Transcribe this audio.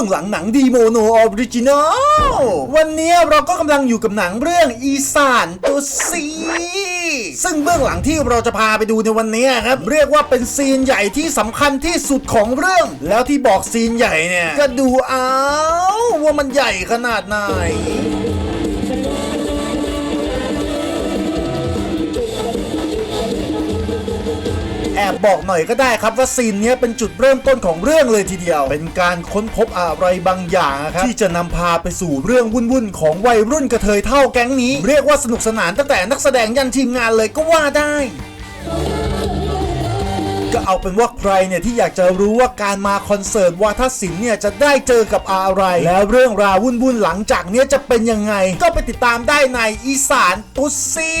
บื้องหลังหนังดีโมโนออริจินอล วันนี้เราก็กำลังอยู่กับหนังเรื่องอีสานตุซีซึ่งเบื้องหลังที่เราจะพาไปดูในวันนี้ครับ เรียกว่าเป็นซีนใหญ่ที่สำคัญที่สุดของเรื่อง แล้วที่บอกซีนใหญ่เนี่ย ก็ดูเอาว่ามันใหญ่ขนาดไหน อบบอกหน่อยก็ได้ครับว่าซีนนี้เป็นจุดเริ่มต้นของเรื่องเลยทีเดียว เป็นการค้นพบอะไรบางอย่างครับที่จะนำพาไปสู่เรื่องวุ่นๆของวัยรุ่นกระเทยเท่าแก๊งนี้ เรียกว่าสนุกสนานตั้งแต่นักแสดงยันทีมงานเลยก็ว่าได้ก็เอาเป็นว่าใครเนี่ยที่อยากจะรู้ว่าการมาคอนเสิร์ตวาทศิลป์เนี่ยจะได้เจอกับอะไร แล้วเรื่องราววุ่นๆหลังจากเนี้ยจะเป็นยังไง ก็ไปติดตามได้ในอีสานตุสซี่